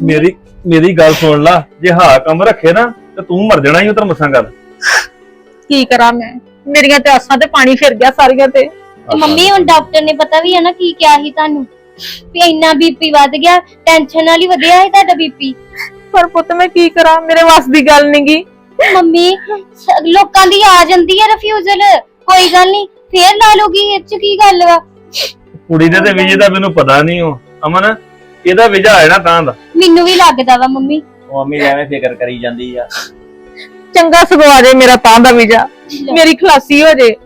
ਮੇਰੀ ਮੇਰੀ ਗੱਲ ਸੁਣ ਲਾ ਜੇ ਹਾਂ ਕੰਮ ਰੱਖੇ ਨਾ ਤੇ ਤੂੰ ਮਰ ਜਾਣਾ ਹੀ ਉਧਰ ਮਸਾਂ ਗੱਲ। ਕੀ ਕਰਾਂ ਮੈਂ? ਮੇਰੀਆਂ ਤੇ ਆਸਾਂ ਤੇ ਪਾਣੀ ਫਿਰ ਗਿਆ ਸਾਰੀਆਂ ਤੇ। ਤੇ ਮੰਮੀ ਹੁਣ ਡਾਕਟਰ ਨੇ ਪਤਾ ਵੀ ਹੈ ਨਾ ਕੀ ਕਿਹਾ ਸੀ ਤੁਹਾਨੂੰ? ਵੀ ਇੰਨਾ ਬੀਪੀ ਵੱਧ ਗਿਆ ਟੈਨਸ਼ਨ ਨਾਲ ਹੀ ਵਧਿਆ ਹੈ ਤੁਹਾਡਾ ਬੀਪੀ। ਪਰ ਪੁੱਤ ਮੈਂ ਕੀ ਕਰਾਂ? ਮੇਰੇ ਵੱਸ ਦੀ ਗੱਲ ਨੀ ਗੀ। ਮੰਮੀ ਸ- ਲੋਕਾਂ ਦੀ ਆ ਜਾਂਦੀ ਹੈ ਰਿਫਿਊਜ਼ਲ ਕੋਈ ਗੱਲ ਨਹੀਂ ਫੇਰ ਲਾ ਲੋਗੀ ਇਹ ਚ ਕੀ ਗੱਲ ਵਾ? ਕੁੜੀ ਦੇ ਤੇ ਵਿਜੇ ਦਾ ਮੈਨੂੰ ਪਤਾ ਨਹੀਂ ਉਹ। ਅਮਨ ਇਹਦਾ ਵਿਜਾ ਹੈ ਨਾ ਤਾਂ ਦਾ। ਮੈਨੂੰ ਵੀ ਲੱਗਦਾ ਵਾ ਮੰਮੀ। ਉਹ ਮੰਮੀ ਐਵੇਂ ਫਿਕਰ ਕਰੀ ਜਾਂਦੀ ਆ। ਚੰਗਾ ਸਗਵਾ ਜੇ ਮੇਰਾ ਤਾਂ ਦਾ ਵੀਜ਼ਾ। ਮੇਰੀ ਖਲਾਸੀ ਹੋ ਜੇ।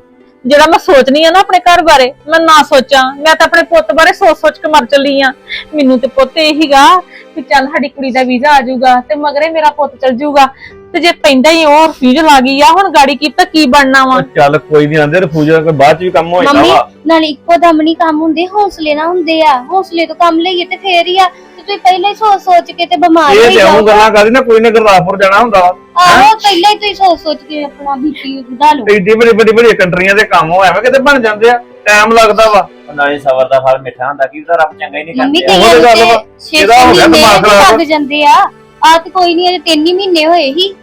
ਜਿਹੜਾ ਮੈਂ ਸੋਚਨੀ ਆ ਨਾ ਆਪਣੇ ਘਰ ਬਾਰੇ ਮੈਂ ਨਾ ਸੋਚਾਂ। ਮੈਂ ਤਾਂ ਆਪਣੇ ਪੁੱਤ ਬਾਰੇ ਸੋਚ ਸੋਚ ਕੇ ਮਰ ਚੱਲੀ ਆ। ਮੈਨੂੰ ਤੇ ਪੁੱਤ ਇਹੀਗਾ ਕਿ ਚੱਲ ਸਾਡੀ ਕੁੜੀ ਦਾ ਵੀਜ਼ਾ ਆ ਜਾਊਗਾ ਤੇ ਮਗਰੇ ਮੇਰਾ ਪੁੱਤ ਚੱਲ ਜਾਊਗਾ। ਤੇ ਜੇ ਪੈਂਦਾ ਹੀ ਉਹ ਰਿਫਿਊਜ਼ਲ ਆ ਗਈ ਆ ਹੁਣ ਗਾੜੀ ਕੀ ਤਾਂ ਕੀ ਬਣਨਾ ਵਾ। ਚੱਲ ਕੋਈ ਨਹੀਂ ਆਂਦੇ ਰਫੂਜਾ ਕੋਈ ਬਾਅਦ ਚ ਵੀ ਕੰਮ ਹੋ ਜਾਂਦਾ ਮੰਮੀ ਵਾ। ਨਾਲ ਇੱਕੋ ਦਮ ਨਹੀਂ ਕੰਮ ਹੁੰਦੇ ਹੌਸਲੇ ਨਾਲ ਹੁੰਦੇ ਆ। ਹੌਸਲੇ ਤੋਂ ਕੰਮ ਲਈਏ ਤੇ ਫੇਰ ਹੀ ਆ। ਤੇ ਤੁਸੀਂ ਪਹਿਲਾਂ ਹੀ ਸੋਚ ਸੋਚ ਕੇ ਤੇ ਬਿਮਾਰ ਇਹ ਹੋਈ ਤੇ ਜਾਓ ਉਹ ਗੱਲਾਂ ਕਰਦੀ ਨਾ ਕੋਈ ਨਾ ਗੁਰਦਾਸਪੁਰ ਜਾਣਾ ਹੁੰਦਾ ਆਹੋ ਪਹਿਲਾਂ ਹੀ ਤੁਸੀਂ ਸੋਚ ਸੋਚ ਕੇ ਆਪਣਾ ਬੀਪੀ ਵਧਾ ਲਓ। ਏਡੀ ਬੜੀ ਬੜੀ ਬੜੀ ਕੰਟਰੀਆਂ ਦੇ ਕੰਮ ਹੋ ਐਵੇਂ ਕਿਤੇ ਬਣ ਜਾਂਦੇ ਆ। ਟਾਈਮ ਲੱਗਦਾ ਵਾ। ਉਹ ਨਾਲੇ ਸਬਰ ਦਾ ਫਲ ਮਿੱਠਾ ਹੁੰਦਾ ਕੀ ਤਾਂ ਰੱਬ ਚੰਗਾ ਹੀ ਨਹੀਂ ਮੰਮੀ ਕਰਦੇ। ਉਹ ਗੱਲ ਵਾ। ਇਹਦਾ ਹੋ ਗਿਆ ਦਿਮਾਗ ਖਰਾਬ। ਲੱਗ ਜਾਂਦੇ ਆ। ਆ ਤੇ ਕੋਈ ਨਹੀਂ ਅਜੇ ਤਿੰਨ ਹੀ ਮਹੀਨੇ ਹੋਏ ਹੀ।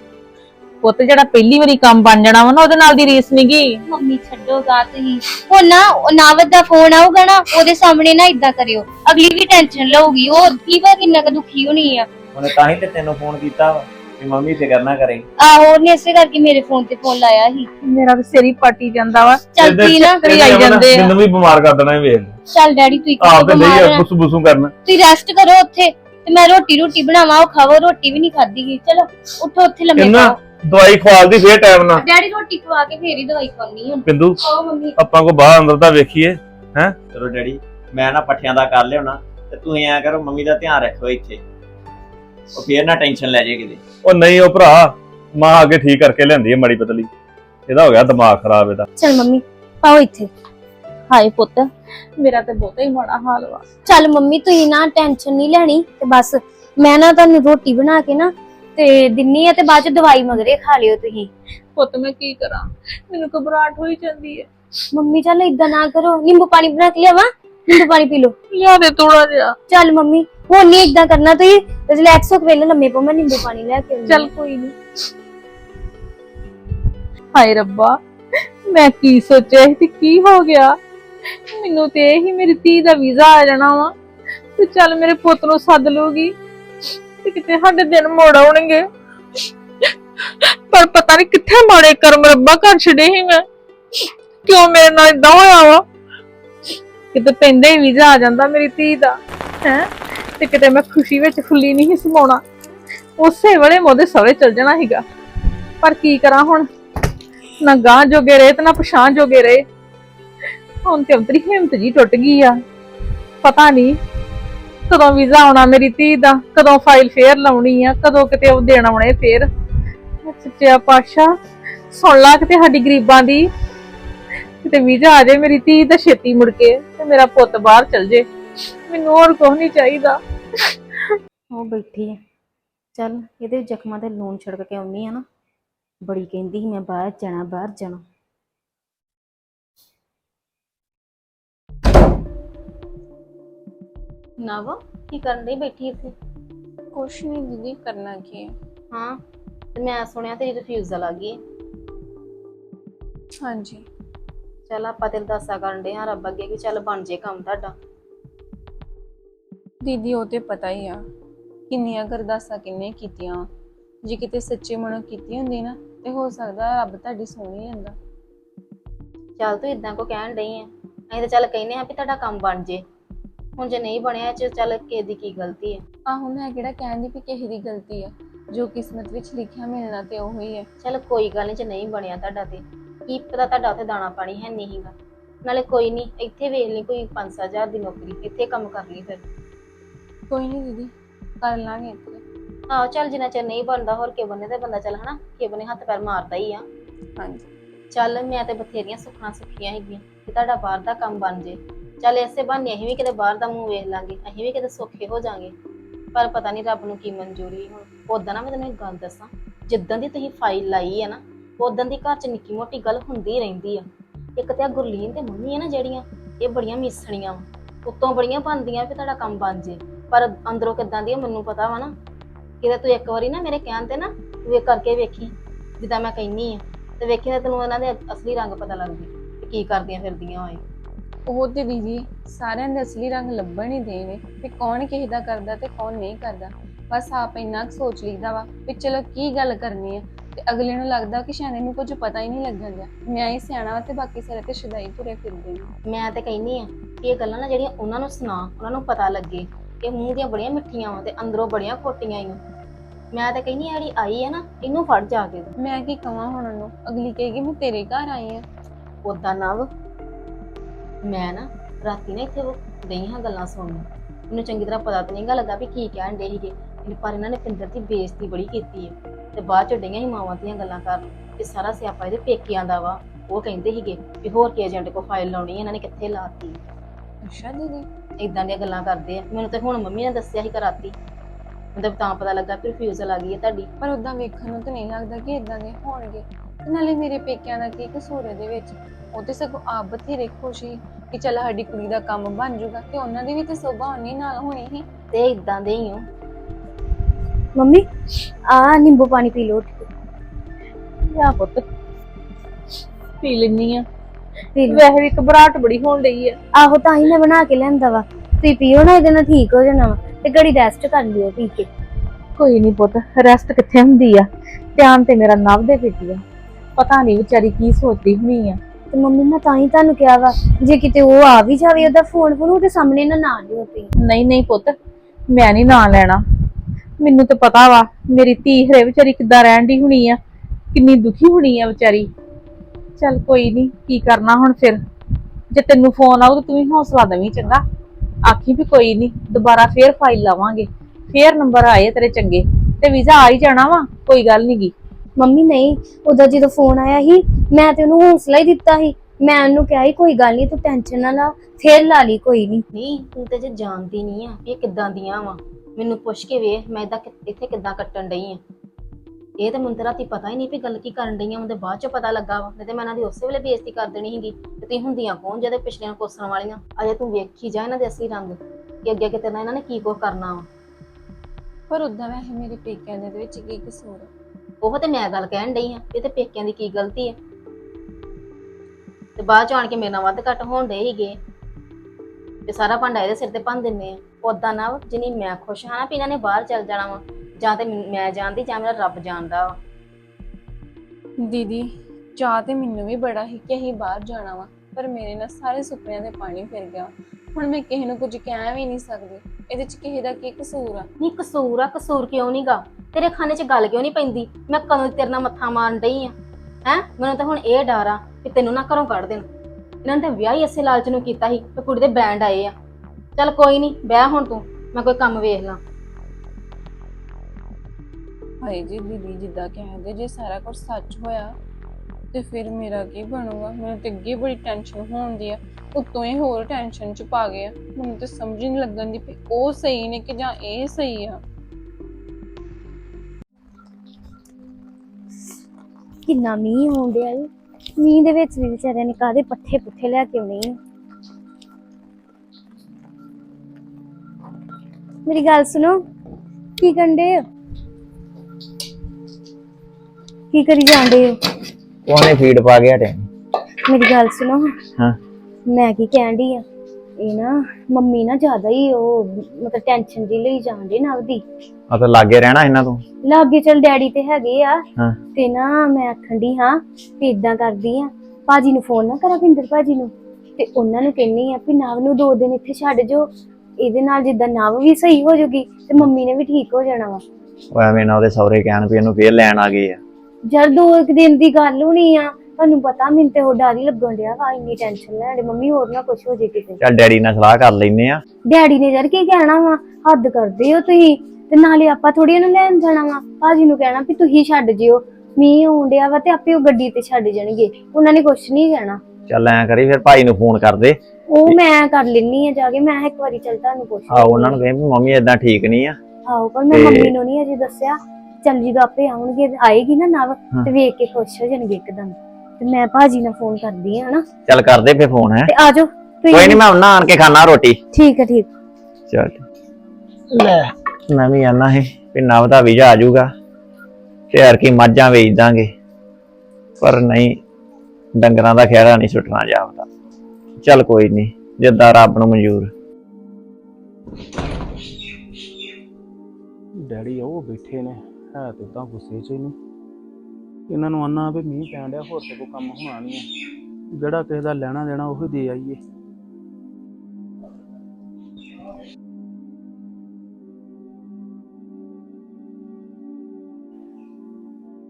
ਪੁੱਤ ਜਿਹੜਾ ਪਹਿਲੀ ਵਾਰੀ ਕੰਮ ਬਣ ਜਾਣਾ ਵਾ ਨਾ ਉਹਦੇ ਨਾਲ ਦੀ ਰੀਸ ਨਹੀਂਗੀ ਮੰਮੀ ਛੱਡੋਗਾ ਤੁਸੀਂ। ਹੁਣ ਨਾ ਉਹ ਨਾਵਤ ਦਾ ਫੋਨ ਆਊਗਾ ਨਾ ਉਹਦੇ ਸਾਹਮਣੇ ਨਾ ਇਦਾਂ ਕਰਿਓ। ਅਗਲੀ ਵੀ ਟੈਨਸ਼ਨ ਲਊਗੀ ਉਹ ਕੀ ਪਤਾ ਕਿੰਨਾ ਕੁ ਦੁਖੀ ਹੋਣੀ ਆ। ਉਹਨੇ ਤਾਂ ਹੀ ਤੇ ਤੈਨੂੰ ਫੋਨ ਕੀਤਾ ਵਾ ਵੀ ਮੰਮੀ ਫਿਕਰ ਨਾ ਕਰੇ। ਆਹੋ ਉਹਨੇ ਇਸੇ ਕਰਕੇ ਮੇਰੇ ਫੋਨ ਤੇ ਫੋਨ ਲਾਇਆ ਸੀ। ਮੇਰਾ ਵੀ ਸਿਰ ਹੀ ਪਾਟੀ ਜਾਂਦਾ ਵਾ। ਚੱਲ ਤੀ ਨਾ ਕਰੀ ਆਈ ਅਮਨ ਜਾਂਦੇ ਆ। ਮੈਨੂੰ ਵੀ ਬਿਮਾਰ ਕਰ ਦੇਣਾ ਇਹ ਵੇਖ। ਚੱਲ ਡੈਡੀ ਤੁਸੀਂ ਆਪ ਕਿਉਂ ਤੇ ਬਿਮਾਰ ਲਈ ਆ? ਬੁੱਸੂ ਬੁੱਸੂ ਕਰਨਾ। ਤੁਸੀਂ ਰੈਸਟ ਕਰੋ ਉੱਥੇ ਤੇ ਮੈਂ ਰੋਟੀ ਰੋਟੀ ਬਣਾਵਾਂ ਉਹ ਖਾਵੋ ਰੋਟੀ ਵੀ ਨਹੀਂ ਖਾਧੀ ਗਈ ਚਲੋ ਉੱਠੋ ਉੱਥੇ ਲੰਮੇ ਕਿੰਨਾ? ਪਾਓ ਦਵਾਈ ਖਵਾਲਦੀ ਫੇਰ ਟਾਈਮ ਨਾਲ। ਡੈਡੀ ਰੋਟੀ ਖਵਾ ਕੇ ਫੇਰ ਹੀ ਦਵਾਈ ਖਾਣੀ ਹੁਣ ਪਿੰਦੂ ਆਓ ਮੰਮੀ। ਆਪਾਂ ਕੋ ਬਾਹਰ ਅੰਦਰ ਦਾ ਵੇਖੀਏ ਚਲੋ ਡੈਡੀ ਮੈਂ ਨਾ ਪੱਠਿਆਂ ਦਾ ਕਰ ਲਿਆਉਣਾ ਤੇ ਤੁਸੀਂ ਐਂ ਕਰੋ ਮੰਮੀ ਦਾ ਧਿਆਨ ਰੱਖੋ ਇੱਥੇ। ਉਹ ਫੇਰ ਨਾ ਟੈਨਸ਼ਨ ਲੈ ਜੇ ਕਿਤੇ। ਉਹ ਨਹੀਂ ਉਹ ਭਰਾ ਮਾਂ ਅੱਗੇ ਠੀਕ ਕਰਕੇ ਲਿਆਂਦੀ ਹੈ ਮੜੀ ਪਤਲੀ। ਇਹਦਾ ਹੋ ਗਿਆ ਦਿਮਾਗ ਖਰਾਬ ਇਹਦਾ। ਚਲ ਮੰਮੀ ਪਾਓ ਇੱਥੇ। ਹਾਏ ਪੁੱਤ ਮੇਰਾ ਤੇ ਬਹੁਤਾ ਹੀ ਮਾੜਾ ਹਾਲ ਵਾ। ਚੱਲ ਮੰਮੀ ਤੁਸੀਂ ਨਾ ਟੈਨਸ਼ਨ ਨਹੀਂ ਲੈਣੀ ਤੇ ਬਸ ਮੈਂ ਨਾ ਤੁਹਾਨੂੰ ਰੋਟੀ ਬਣਾ ਕੇ ਨਾ ਤੇ ਦਿੰਨੀ ਆ ਤੇ ਬਾਅਦ ਚ ਦਵਾਈ ਮਗਰੇ ਖਾ ਲਿਓ ਤੁਸੀਂ। ਪੁੱਤ ਮੈਂ ਕੀ ਕਰਾਂ? ਮੈਨੂੰ ਘਬਰਾਹਟ ਹੋਈ ਜਾਂਦੀ ਹੈ। ਮੰਮੀ ਚੱਲ ਇਦਾਂ ਨਾ ਕਰੋ ਨਿੰਬੂ ਪਾਣੀ ਬਣਾ ਕੇ ਲਿਆਵਾਂ ਨਿੰਬੂ ਪਾਣੀ ਪੀ ਲਓ। ਲਿਆ ਦੇ ਥੋੜਾ ਜਿਹਾ। ਚੱਲ ਮੰਮੀ ਹੁਣ ਨਹੀਂ ਇਦਾਂ ਕਰਨਾ ਤੁਸੀਂ ਰਿਲੈਕਸ ਹੋ ਕੇ ਪਹਿਲਾਂ ਲੰਮੇ ਪਓ ਮੈਂ ਨਿੰਬੂ ਪਾਣੀ ਲੈ ਕੇ ਆਉਂਦੀ ਚੱਲ ਕੋਈ ਨਹੀਂ ਹਾਏ ਰੱਬਾ ਮੈਂ ਕੀ ਸੋਚਿਆ ਸੀ ਤੇ ਕੀ ਹੋ ਗਿਆ? ਮੈਨੂੰ ਤੇ ਇਹੀ ਮੇਰੀ ਧੀ ਦਾ ਵੀਜ਼ਾ ਆ ਜਾਣਾ ਵਾ। ਤੇ ਚੱਲ ਮੇਰੇ ਪੁੱਤ ਨੂੰ ਸੱਦ ਲੂਗੀ ਤੇ ਕਿਤੇ ਸਾਡੇ ਦਿਨ ਮੋੜ ਆਉਣਗੇ। ਪਰ ਪਤਾ ਨਹੀਂ ਕਿੱਥੇ ਮਾੜੇ ਕਰਮ ਰੱਬਾ ਕਰ ਛੱਡੇ ਸੀ ਮੈਂ। ਕਿਉਂ ਮੇਰੇ ਨਾਲ ਇਦਾਂ ਹੋਇਆ ਵਾ? ਕਿਤੇ ਪੈਂਦਾ ਹੀ ਵੀਜ਼ਾ ਆ ਜਾਂਦਾ ਮੇਰੀ ਧੀ ਦਾ। ਹੈ? ਤੇ ਕਿਤੇ ਮੈਂ ਖੁਸ਼ੀ ਵਿੱਚ ਫੁੱਲੀ ਨਹੀਂ ਸੀ ਸਮਾਉਣਾ। ਉਸੇ ਵੇਲੇ ਮੋਦੇ ਸਵੇ ਚਲ ਜਾਣਾ ਸੀਗਾ। ਪਰ ਕੀ ਕਰਾਂ ਹੁਣ? ਨਾ ਗਾਂ ਜੋਗੇ ਰਹੇ ਤੇ ਨਾ ਪਛਾਣ ਜੋਗੇ ਰਹੇ। ਹੁਣ ਤੇ ਅੰਤਰੀ ਹਿੰਮਤ ਜੀ ਟੁੱਟ ਗਈ ਆ। ਪਤਾ ਨਹੀਂ ਕਦੋਂ ਵੀਜ਼ਾ ਆਉਣਾ ਮੇਰੀ ਧੀ ਦਾ? ਕਦੋਂ ਫਾਈਲ ਫੇਰ ਲਾਉਣੀ ਆ? ਕਦੋਂ ਕਿਤੇ ਉਹ ਦੇਣ ਆਉਣੇ ਫੇਰ? ਸੱਚਿਆ ਪਾਸ਼ਾ ਸੁਣ ਲਾ ਕਿਤੇ ਸਾਡੀ ਗਰੀਬਾਂ ਦੀ। ਕਿਤੇ ਵੀਜ਼ਾ ਆ ਜਾਏ ਮੇਰੀ ਧੀ ਦਾ ਛੇਤੀ ਮੁੜ ਕੇ ਤੇ ਮੇਰਾ ਪੁੱਤ ਬਾਹਰ ਚਲ ਜੇ। ਮੈਨੂੰ ਹੋਰ ਕੁਝ ਨਹੀਂ ਚਾਹੀਦਾ। ਉਹ ਬੈਠੀ ਆ। ਚੱਲ, ਇਹਦੇ ਜ਼ਖਮਾਂ ਤੇ ਲੂਣ ਛਿੜਕ ਕੇ ਆਉਣੀ ਆ ਨਾ। ਬੜੀ ਕਹਿੰਦੀ ਸੀ ਮੈਂ ਬਾਹਰ ਜਾਣਾ ਬਾਹਰ ਜਾਣਾ। ਨਵ ਕੀ ਕਰਨ ਡਈ ਬੈਠੀ ਇੱਥੇ? ਕੁਛ ਨਹੀਂ ਦੀਦੀ ਕਰਨਾ ਕੀ ਹੈ ਹਾਂ ਤੇ ਮੈਂ ਸੁਣਿਆ ਤੇਰੀ ਰਿਫਿਊਜ਼ਲ ਆ ਗਈ ਹੈ। ਹਾਂਜੀ। ਚੱਲ ਆਪਾਂ ਤੇਰੇ ਦਾਸਾ ਕਰਨ ਦੇ ਹਾਂ ਰੱਬ ਅੱਗੇ ਕਿ ਚੱਲ ਬਣ ਜੇ ਕੰਮ ਤੁਹਾਡਾ। ਦੀਦੀ ਉਹ ਤੇ ਪਤਾ ਹੀ ਆ ਕਿੰਨੀਆਂ ਗਰਦਾਸਾਂ ਕਿੰਨੇ ਕੀਤੀਆਂ। ਵਾਂ। ਜੇ ਕਿਤੇ ਸੱਚੇ ਮਨੋਂ ਕੀਤੀ ਹੁੰਦੀ ਨਾ ਤੇ ਹੋ ਸਕਦਾ ਰੱਬ ਤੁਹਾਡੀ ਸੁਣ ਹੀ ਲੈਂਦਾ। ਚੱਲ ਤੂੰ ਇਦਾਂ ਕੋ ਕਹਿਣ ਡਈ ਅਸੀਂ ਤਾਂ ਚੱਲ ਕਹਿੰਦੇ ਆ ਵੀ ਤੁਹਾਡਾ ਕੰਮ ਬਣ ਜੇ। ਹੁਣ ਜੇ ਨਹੀਂ ਬਣਿਆ ਚ ਚੱਲ ਕਿਸੇ ਦੀ ਕੀ ਗਲਤੀ ਹੈ? ਆਹੋ ਮੈਂ ਕਿਹੜਾ ਕਹਿੰਦੀ ਵੀ ਕਿਸੇ ਦੀ ਗਲਤੀ ਆ। ਜੋ ਕਿਸਮਤ ਵਿੱਚ ਲਿਖਿਆ ਮਿਲਣਾ ਤੇ ਉਹ ਹੀ। ਹੈ ਚੱਲ ਕੋਈ ਗੱਲ ਨਹੀਂ ਜੇ ਨਹੀਂ ਬਣਿਆ ਤੁਹਾਡਾ ਤੇ। ਕੀ ਪਤਾ ਤੁਹਾਡਾ ਉੱਥੇ ਦਾਣਾ ਪਾਣੀ ਹੈ ਨਹੀਂ ਹੀਗਾ ਨਾਲੇ ਕੋਈ ਨਹੀਂ ਇੱਥੇ ਵੇਖ ਲਈ ਕੋਈ 5-7000 ਦੀ ਨੌਕਰੀ ਇੱਥੇ ਕੰਮ ਕਰ ਲਈ ਫਿਰ। ਕੋਈ ਨਹੀਂ ਦੀਦੀ ਕਰ ਲਾਂਗੇ ਇੱਥੇ। ਆਹੋ ਚੱਲ ਜਿੰਨਾ ਚਿਰ ਨਹੀਂ ਬਣਦਾ ਹੋਰ ਕੇ ਬੰਨੇ ਤੇ ਬੰਦਾ ਚੱਲ ਹਨਾ? ਕੇ ਬੰਨੇ ਹੱਥ ਪੈਰ ਮਾਰਦਾ ਹੀ ਆ। ਹਾਂਜੀ। ਚੱਲ ਮੈਂ ਤੇ ਬਥੇਰੀਆਂ ਸੁੱਖਣਾ ਸੁੱਖੀਆਂ ਹੈਗੀਆਂ ਕਿ ਤੁਹਾਡਾ ਬਾਹਰ ਦਾ ਕੰਮ ਬਣ ਜੇ। ਚੱਲ ਇਸੇ ਬਹਾਨੇ ਅਸੀਂ ਵੀ ਕਿਤੇ ਬਾਹਰ ਦਾ ਮੂੰਹ ਵੇਖ ਲਾਂਗੇ, ਅਸੀਂ ਵੀ ਕਿਤੇ ਸੌਖੇ ਹੋ ਜਾਾਂਗੇ। ਪਰ ਪਤਾ ਨਹੀਂ ਰੱਬ ਨੂੰ ਕੀ ਮਨਜ਼ੂਰੀ ਹੁਣ ਉਦਾਂ ਨਾ ਮੈਂ ਤੈਨੂੰ ਇੱਕ ਗੱਲ ਦੱਸਾਂ, ਜਿੱਦਾਂ ਦੀ ਤੁਸੀਂ ਫਾਈਲ ਲਾਈ ਹੈ ਨਾ ਉਦਾਂ ਦੀ ਘਰ 'ਚ ਨਿੱਕੀ ਮੋਟੀ ਗੱਲ ਹੁੰਦੀ ਰਹਿੰਦੀ ਆ। ਇੱਕ ਤੇ ਆ ਗੁਰਲੀਨ ਤੇ ਮੰਮੀ ਹੈ ਨਾ ਜਿਹੜੀਆਂ, ਇਹ ਬੜੀਆਂ ਮਿਸਣੀਆਂ ਵਾਂ। ਉੱਤੋਂ ਬੜੀਆਂ ਬਣਦੀਆਂ ਵੀ ਤੁਹਾਡਾ ਕੰਮ ਬਣ ਜੇ। ਪਰ ਅੰਦਰੋਂ ਕਿੱਦਾਂ ਦੀ ਆ ਮੈਨੂੰ ਪਤਾ ਵਾ ਨਾ। ਕਿਤੇ ਤੂੰ ਇੱਕ ਵਾਰੀ ਨਾ ਮੇਰੇ ਕਹਿਣ ਤੇ ਨਾ, ਤੂੰ ਇਹ ਕਰਕੇ ਵੇਖੀ, ਜਿੱਦਾਂ ਮੈਂ ਕਹਿੰਨੀ ਆ। ਤੇ ਵੇਖੀ ਤਾਂ ਤੈਨੂੰ ਇਹਨਾਂ ਦੇ ਅਸਲੀ ਰੰਗ ਪਤਾ ਲੱਗ ਜੂ ਕੀ ਕਰਦੀਆਂ ਫਿਰਦੀਆਂ ਹੋਏ ਉਹ ਤੇ ਦੀਦੀ ਸਾਰਿਆਂ ਦੇ ਅਸਲੀ ਰੰਗ ਲੱਭਣ ਹੀ ਦੇਣੇ ਵੀ ਕੌਣ ਕਿਸੇ ਦਾ ਕਰਦਾ ਤੇ ਕੌਣ ਨਹੀਂ ਕਰਦਾ। ਬਸ ਆਪ ਇੰਨਾ ਕੁ ਸੋਚ ਲਈਦਾ ਵਾ ਵੀ ਚਲੋ ਕੀ ਗੱਲ ਕਰਨੀ ਆ ਤੇ ਅਗਲੇ ਨੂੰ ਲੱਗਦਾ ਕਿ ਸ਼ਾਇਦ ਇਹਨੂੰ ਕੁਝ ਪਤਾ ਹੀ ਨਹੀਂ ਲੱਗਣ ਦਿਆ। ਮੈਂ ਹੀ ਸਿਆਣਾ ਵਾ ਤੇ ਬਾਕੀ ਸਾਰੇ ਤੇ ਸ਼ਦਾਈ ਤੁਰੇ ਫਿਰਦੇ ਨੇ। ਮੈਂ ਤੇ ਕਹਿੰਨੀ ਆ ਕਿ ਇਹ ਗੱਲਾਂ ਨਾ ਜਿਹੜੀਆਂ ਉਹਨਾਂ ਨੂੰ ਸੁਣਾ ਉਹਨਾਂ ਨੂੰ ਪਤਾ ਲੱਗੇ ਇਹ ਮੂੰਹ ਦੀਆਂ ਬੜੀਆਂ ਮਿੱਠੀਆਂ ਵਾ ਤੇ ਅੰਦਰੋਂ ਬੜੀਆਂ ਖੋਟੀਆਂ ਈ ਓ। ਮੈਂ ਤਾਂ ਕਹਿੰਨੀ ਆ ਜਿਹੜੀ ਆਈ ਹੈ ਨਾ ਇਹਨੂੰ ਫੜ ਜਾ ਕੇ। ਮੈਂ ਕੀ ਕਵਾਂ ਹੁਣ ਉਹਨੂੰ? ਅਗਲੀ ਕਹੇਗੀ ਮੈਂ ਤੇਰੇ ਘਰ ਆਈ ਆ। ਉਦਾਂ ਨਵ ਮੈਂ ਨਾ ਰਾਤੀ ਨਾ ਇੱਥੇ ਉਹ ਗਈ ਹਾਂ ਗੱਲਾਂ ਸੁਣਨ। ਮੈਨੂੰ ਚੰਗੀ ਤਰ੍ਹਾਂ ਪਤਾ ਤਾਂ ਨਹੀਂਗਾ ਲੱਗਾ ਵੀ ਕੀ ਕਹਿਣ ਡੇ ਸੀਗੇ। ਪਰ ਇਹਨਾਂ ਨੇ ਪਿੰਦਰ ਦੀ ਬੇਇੱਜ਼ਤੀ ਬੜੀ ਕੀਤੀ ਹੈ ਤੇ ਬਾਅਦ ਚ ਡਈਆਂ ਹੀ ਮਾਵਾਂ ਦੀਆਂ ਗੱਲਾਂ ਕਰਨ ਕਿ ਸਾਰਾ ਸਿਆਪਾ ਇਹਦੇ ਪੇਕਿਆਂ ਦਾ ਵਾ। ਉਹ ਕਹਿੰਦੇ ਸੀਗੇ ਵੀ ਹੋਰ ਕੀ ਏਜੰਟ ਕੋ ਫਾਈਲ ਲਾਉਣੀ ਇਹਨਾਂ ਨੇ ਕਿੱਥੇ ਲਾਤੀ ਅੱਛਾ ਦੀਦੀ। ਇਦਾਂ ਦੀਆਂ ਗੱਲਾਂ ਕਰਦੇ ਆ। ਮੈਨੂੰ ਤੇ ਹੁਣ ਮੰਮੀ ਨੇ ਦੱਸਿਆ ਸੀ ਕਰਾਤੀ ਤਾਂ ਤਾਂ ਪਤਾ ਲੱਗਾ ਕਿ ਰਿਫਿਊਜ਼ਲ ਆ ਗਈ ਹੈ ਤੁਹਾਡੀ। ਪਰ ਉਦਾਂ ਵੇਖਣ ਨੂੰ ਤਾਂ ਨਹੀਂ ਲੱਗਦਾ ਕਿ ਇਦਾਂ ਦੇ ਹੋਣਗੇ। ਤੇ ਨਾਲੇ ਮੇਰੇ ਪੇਕਿਆਂ ਦਾ ਕੀ ਕਸੂਰ ਇਹਦੇ ਵਿੱਚ? ਉਹ ਤੇ ਸਗੋਂ ਆਪ ਬਥੇਰੇ ਖੁਸ਼ ਸੀ ਕਿ ਚੱਲ ਸਾਡੀ ਕੁੜੀ ਦਾ ਕੰਮ ਬਣ ਜਾਊਗਾ ਤੇ ਉਹਨਾਂ ਦੀ ਵੀ ਤੇ ਸੋਭਾ ਉਨੀ ਨਾਲ ਹੋਣੀ ਸੀ। ਤੇ ਇਦਾਂ ਦੇ ਹੀ ਹੋ। ਮੰਮੀ ਆ ਨਿੰਬੂ ਪਾਣੀ ਪੀ ਲਓ ਯਾ ਪੁੱਤ ਪੀ ਲੈਣੀ ਆ। ਵੈਸੇ ਵੀ ਘਬਰਾਹਟ ਬੜੀ ਹੋਣ ਰਹੀ ਆ। ਆਹੋ ਤਾਂ ਹੀ ਮੈਂ ਬਣਾ ਕੇ ਲਿਆਂਦਾ ਵਾ। ਤੁਸੀਂ ਪੀਓ ਨਾ ਇਹਦੇ ਨਾਲ ਠੀਕ ਹੋ ਜਾਣਾ ਵਾ ਤੇ ਘੜੀ ਰੈਸਟ ਕਰ ਲਿਓ ਪੀ ਕੇ। ਕੋਈ ਨਹੀਂ ਪੁੱਤ ਰੈਸਟ ਕਿੱਥੇ ਹੁੰਦੀ ਆ? ਧਿਆਨ ਤੇ ਮੇਰਾ ਨਵ ਦੇ ਵਿੱਚ ਆ। ਪਤਾ ਨਹੀਂ ਵਿਚਾਰੀ ਕੀ ਸੋਚਦੀ ਹੋਣੀ ਆ। ਤੇ ਮੰਮੀ ਮੈਂ ਤਾਂ ਹੀ ਤੁਹਾਨੂੰ ਕਿਹਾ ਵਾ ਜੇ ਕਿਤੇ ਉਹ ਆ ਵੀ ਜਾਵੇ ਉਹਦਾ ਫੋਨ ਫੋਨ ਉਹਦੇ ਸਾਹਮਣੇ ਨਾ ਨਾ ਲਿਓ ਤੁਸੀਂ। ਨਹੀਂ ਨਹੀਂ ਪੁੱਤ ਮੈਂ ਨਹੀਂ ਨਾਂ ਲੈਣਾ। ਮੈਨੂੰ ਤੇ ਪਤਾ ਵਾ ਮੇਰੀ ਧੀ ਹਰੇ ਵਿਚਾਰੀ ਕਿੱਦਾਂ ਰਹਿਣ ਦੀ ਹੋਣੀ ਆ ਕਿੰਨੀ ਦੁਖੀ ਹੋਣੀ ਆ ਵਿਚਾਰੀ। ਚੱਲ ਕੋਈ ਨਹੀਂ ਕੀ ਕਰਨਾ ਹੁਣ ਫਿਰ? ਜੇ ਤੈਨੂੰ ਫੋਨ ਆਊ ਤਾਂ ਤੂੰ ਵੀ ਹੌਸਲਾ ਦੇਵੀਂ ਚੰਗਾ। ਆਖੀ ਵੀ ਕੋਈ ਨਹੀਂ ਦੁਬਾਰਾ ਫੇਰ ਫਾਈਲ ਲਾਵਾਂਗੇ। ਫੇਰ ਨੰਬਰ ਆਏ ਤੇਰੇ ਚੰਗੇ ਤੇ ਵੀਜ਼ਾ ਆ ਹੀ ਜਾਣਾ ਵਾ ਕੋਈ ਗੱਲ ਨੀ ਗੀ। ਮੰਮੀ ਨਹੀਂ ਉਹਦਾ ਜਦੋਂ ਫੋਨ ਆਇਆ ਸੀ ਮੈਂ ਤੇ ਉਹਨੂੰ ਹੌਸਲਾ ਹੀ ਦਿੱਤਾ ਸੀ। ਮੈਂ ਉਹਨੂੰ ਕਿਹਾ ਸੀ ਕੋਈ ਗੱਲ ਨਹੀਂ ਤੂੰ ਟੈਨਸ਼ਨ ਨਾ ਲਾ ਫੇਰ ਲਾ ਲਈ ਕੋਈ ਨਹੀਂ। ਨਹੀਂ ਤੂੰ ਤੇ ਜੇ ਜਾਣਦੀ ਨਹੀਂ ਆ ਇਹ ਕਿੱਦਾਂ ਦੀਆਂ ਵਾ। ਮੈਨੂੰ ਪੁੱਛ ਕੇ ਵੇਖ ਮੈਂ ਇਹਦਾ ਇੱਥੇ ਕਿੱਦਾਂ ਕੱਟਣ ਡਈ ਆ। ਇਹ ਤਾਂ ਮੈਨੂੰ ਤੇ ਪਤਾ ਹੀ ਨਹੀਂ ਵੀ ਗੱਲ ਕੀ ਕਰਨ ਡਈ ਆ ਮੈਨੂੰ ਤੇ ਬਾਅਦ ਚ ਪਤਾ ਲੱਗਾ ਵਾ। ਨਹੀਂ ਤੇ ਮੈਂ ਇਹਨਾਂ ਦੀ ਉਸੇ ਵੇਲੇ ਬੇਇੱਜ਼ਤੀ ਕਰ ਦੇਣੀ ਸੀਗੀ ਤੇ ਤੁਸੀਂ ਹੁੰਦੀਆਂ ਕੌਣ ਜਿਹਦੇ ਪਿਛਲੀਆਂ ਕੋਸਣ ਵਾਲੀਆਂ? ਅਜੇ ਤੂੰ ਵੇਖੀ ਜਾ ਇਹਨਾਂ ਦੇ ਅਸਲੀ ਰੰਗ ਕਿ ਅੱਗੇ ਕਿਤੇ ਨਾ ਇਹਨਾਂ ਨੇ ਕੀ ਕੁਝ ਕਰਨਾ ਵਾ। ਪਰ ਉਦਾਂ ਵੈਸੇ ਮੇਰੇ ਪੇਕਿਆਂ ਦੇ ਵਿੱਚ ਕੀ ਕਸੂਰ ਆ? ਉਹ ਤੇ ਮੈਂ ਗੱਲ ਕਹਿਣ ਡਈ ਆ, ਇਹ ਤੇ ਪੇਕਿਆਂ ਦੀ ਕੀ ਗਲਤੀ ਆ? ਤੇ ਬਾਅਦ ਚ ਆਣ ਕੇ ਮੇਰੇ ਨਾਲ ਵੱਧ ਘੱਟ ਹੋਣ ਡੇ ਹੀਗੇ ਤੇ ਸਾਰਾ ਭਾਂਡਾ ਇਹਦੇ ਸਿਰ ਤੇ ਭੰਨ ਦਿੰਨੇ ਆ। ਉਦਾਂ ਨਾ ਜਿੰਨੀ ਮੈਂ ਖੁਸ਼ ਹਾਂ ਨਾ ਵੀ ਇਹਨਾਂ ਨੇ ਬਾਹਰ ਚੱਲ ਜਾਣਾ ਵਾ, ਜਾਂ ਤੇ ਮੈਂ ਜਾਣਦੀ ਜਾਂ ਮੇਰਾ ਰੱਬ ਜਾਣਦਾ ਵਾ। ਦੀਦੀ, ਚਾਹ ਤੇ ਮੈਨੂੰ ਵੀ ਬੜਾ ਹੀ ਕਿ ਅਸੀਂ ਬਾਹਰ ਜਾਣਾ ਵਾ, ਪਰ ਮੇਰੇ ਨਾਲ ਸਾਰੇ ਸੁਪਨਿਆਂ ਦੇ ਪਾਣੀ ਫਿਰ ਗਿਆ। ਹੁਣ ਮੈਂ ਕਿਸੇ ਨੂੰ ਕੁਝ ਕਹਿ ਵੀ ਨਹੀਂ ਸਕਦੀ। ਇਹਦੇ ਚ ਕਿਸੇ ਦਾ ਕੀ ਕਸੂਰ ਆ? ਨਹੀਂ ਕਸੂਰ ਆ ਕਸੂਰ ਕਿਉਂ ਨਹੀਂਗਾ ਤੇਰੇ ਖਾਨੇ 'ਚ ਗੱਲ ਕਿਉਂ ਨਹੀਂ ਪੈਂਦੀ? ਮੈਂ ਕਦੋਂ ਦੀ ਤੇਰੇ ਨਾਲ ਮੱਥਾ ਮਾਰਨ ਡਈ ਆ? ਹੈ? ਮੈਨੂੰ ਤਾਂ ਹੁਣ ਇਹ ਡਰ ਆ ਕਿ ਤੈਨੂੰ ਨਾ ਘਰੋਂ ਕੱਢ ਦੇਣ। ਇਹਨਾਂ ਨੇ ਤਾਂ ਵਿਆਹ ਹੀ ਇਸੇ ਲਾਲਚ ਨੂੰ ਕੀਤਾ ਸੀ ਤੇ ਕੁੜੀ ਦੇ ਬੈਂਡ ਆਏ ਆ। ਚੱਲ ਕੋਈ ਨਹੀਂ ਬਹਿ ਹੁਣ ਤੂੰ ਮੈਂ ਕੋਈ ਕੰਮ ਵੇਖ ਲਾਂ। ਹਾਏ ਜੀ ਦੀਦੀ ਜਿੱਦਾਂ ਕਹਿੰਦੇ ਜੇ ਸਾਰਾ ਕੁਝ ਸੱਚ ਹੋਇਆ ਤੇ ਫਿਰ ਮੇਰਾ ਕੀ ਬਣੂਗਾ? ਮੈਨੂੰ ਤੇ ਅੱਗੇ ਬੜੀ ਟੈਨਸ਼ਨ ਹੋਣ ਦੀ ਆ। ਉੱਤੋਂ ਇਹ ਹੋਰ ਟੈਨਸ਼ਨ ਚ ਪਾ ਗਏ ਆ। ਮੈਨੂੰ ਤੇ ਸਮਝ ਨਹੀਂ ਲੱਗਣ ਦੀ ਵੀ ਉਹ ਸਹੀ ਨੇ ਕਿ ਜਾਂ ਇਹ ਸਹੀ ਆ? ਕਿੰਨਾ ਮੀਂਹ ਹੋਣ ਏ। ਮੀਂਹ ਦੇ ਵਿੱਚ ਵੀ ਵਿਚਾਰਿਆਂ ਨੇ ਕਾਦੇ ਪੱਠੇ ਪੁੱਠੇ ਲੈ ਕੇ ਆਉਣੇ ਆ। ਮੇਰੀ ਗੱਲ ਸੁਣੋ, ਕੀ ਕੰਡੇ ਹੋ ਕੀ ਕਰੀ ਜਾਂਦੇ ਹੋ ਉਹਨੇ ਫੀਡ ਪਾ ਗਿਆ ਟੈਂ ਮੇਰੀ ਗੱਲ ਸੁਣੋ। ਹਾਂ। ਮੈਂ ਕੀ ਕਹਿਣ ਡਈ ਆ? ਇਹ ਨਾ ਮੰਮੀ ਨਾ ਜ਼ਿਆਦਾ ਹੀ ਉਹ ਮਤਲਬ ਟੈਨਸ਼ਨ ਦੀ ਲਈ ਜਾਂਦੇ ਨਾ ਉਹਦੀ। ਆ ਤਾਂ ਲਾਗੇ ਰਹਿਣਾ ਇਹਨਾਂ ਤੋਂ। ਲਾਗੇ ਚਲ ਡੈਡੀ ਤੇ ਹੈਗੇ ਆ। ਹਾਂ। ਤੇ ਨਾ ਮੈਂ ਆਖਣ ਡਈ ਹਾਂ ਤੇ ਇਦਾਂ ਕਰਦੀ ਆ। ਭਾਜੀ ਨੂੰ ਫੋਨ ਨਾ ਕਰਾਂ ਪਿੰਦਰ ਭਾਜੀ ਨੂੰ। ਤੇ ਉਹਨਾਂ ਨੂੰ ਕਹਿੰਨੀ ਆ ਵੀ ਨਵ ਨੂੰ ਦੋ ਦਿਨ ਇੱਥੇ ਛੱਡ ਜੋ ਇਹਦੇ ਨਾਲ ਜਿੱਦਾਂ ਨਵ ਵੀ ਸਹੀ ਹੋ ਜਾਊਗੀ ਤੇ ਮੰਮੀ ਨੇ ਵੀ ਠੀਕ ਹੋ ਜਾਣਾ ਵਾ। ਉਹ ਐਵੇਂ ਨਾ ਉਹਦੇ ਸਹੁਰੇ ਕਹਿਣ ਵੀ ਇਹਨੂੰ ਫੇਰ ਲੈਣ ਆ ਗਏ ਆ। ਜਦ ਦੋ ਇੱਕ ਦਿਨ ਦੀ ਗੱਲ ਹੋਣੀ ਆ ਤੁਹਾਨੂੰ ਪਤਾ ਮੈਨੂੰ ਤੇ ਉਹ ਡਰ ਹੀ ਲੱਗਣ ਡਿਆ ਵਾ ਇੰਨੀ ਟੈਨਸ਼ਨ ਲੈਣ ਮੰਮੀ ਹੋਰ ਨਾ ਕੁਝ ਹੋ ਜੇ ਕਿਤੇ। ਚੱਲ ਡੈਡੀ ਨਾਲ ਸਲਾਹ ਕਰ ਲੈਨੇ ਆ। ਡੈਡੀ ਨੇ ਯਾਰ ਕੀ ਕਹਿਣਾ ਵਾ ਹੱਦ ਕਰਦੇ ਹੋ ਤੁਸੀਂ। ਤੇ ਨਾਲੇ ਆਪਾਂ ਥੋੜੀ ਉਹਨੂੰ ਲੈਣ ਜਾਣਾ ਵਾ। ਭਾਜੀ ਨੂੰ ਕਹਿਣਾ ਵੀ ਤੁਸੀਂ ਛੱਡ ਜਿਓ। ਮੀਂਹ ਆਉਣ ਡਿਆ ਵਾ ਤੇ ਆਪੇ ਉਹ ਗੱਡੀ ਤੇ ਛੱਡ ਜਾਣਗੇ। ਉਹਨਾਂ ਨੇ ਕੁਝ ਨਹੀਂ ਕਹਿਣਾ। ਚੱਲ ਐਂ ਕਰੀ ਫਿਰ ਭਾਈ ਨੂੰ ਫੋਨ ਕਰ ਦੇ। ਉਹ ਮੈਂ ਕਰ ਲੈਣੀ ਆ ਜਾ ਕੇ। ਮੈਂ ਇੱਕ ਵਾਰੀ ਚੱਲ ਤੁਹਾਨੂੰ ਪੁੱਛ ਆ। ਉਹਨਾਂ ਨੂੰ ਕਹੇ ਵੀ ਮੰਮੀ ਇਦਾਂ ਠੀਕ ਨਹੀਂ ਆ। ਆਓ ਪਰ ਮੈਂ ਮੰਮੀ ਨੂੰ ਨਹੀਂ ਅਜੇ ਦੱਸਿਆ। ਚੱਲ ਜਦੋਂ ਆਪੇ ਆਉਣਗੇ ਆਏਗੀ ਨਾ ਨਵ। ਤੇ ਵੇਖ ਕੇ ਖੁਸ਼ ਹੋ ਜਾਣਗੇ ਇੱਕਦਮ। ਤੇ ਮੈਂ ਭਾਜੀ ਨਾਲ ਫੋਨ ਕਰਦੀ ਆ ਹਨਾ? ਚੱਲ ਕਰਦੇ ਫੇਰ ਫੋਨ ਹੈ? ਤੇ ਆਜੋ ਤੁਸੀਂ ਕੋਈ ਨਹੀਂ ਮੈਂ ਉਹਨਾਂ ਆਣ ਕੇ ਖਾਣਾ ਰੋਟੀ। ਠੀਕ ਹੈ ਠੀਕ। ਚਲ। ਲੈ। ਮੈਂ ਵੀ ਆਨਾ ਹੈ ਵੀ ਨਵ ਦਾ ਵੀਜ਼ਾ ਆ ਜਾਊਗਾ ਤੇ ਯਾਰ ਕੀ ਮੱਝਾਂ ਵੇਚ ਦਾਂਗੇ। ਪਰ ਨਹੀਂ ਡੰਗਰਾਂ ਦਾ ਖਹਿੜਾ ਨਹੀਂ ਸੁੱਟਣਾ ਜਾਪਦਾ ਚੱਲ ਕੋਈ ਨਹੀਂ ਜਿੱਦਾਂ ਰੱਬ ਨੂੰ ਮਨਜ਼ੂਰ। ਡੈਡੀ ਉਹ ਬੈਠੇ ਨੇ। ਹੈ ਤੇ ਤਾਂ ਗੁੱਸੇ 'ਚ ਹੀ ਨਹੀਂ ਇਹਨਾਂ ਨੂੰ ਆਨਾ ਵੀ ਮੀਂਹ ਪੈਣ ਡਿਆ ਹੋਰ ਤੇ ਕੋਈ ਕੰਮ ਹੋਣਾ ਨਹੀਂ ਹੈ। ਜਿਹੜਾ ਕਿਸੇ ਦਾ ਲੈਣਾ ਦੇਣਾ ਉਹ ਦੇ ਆਈਏ।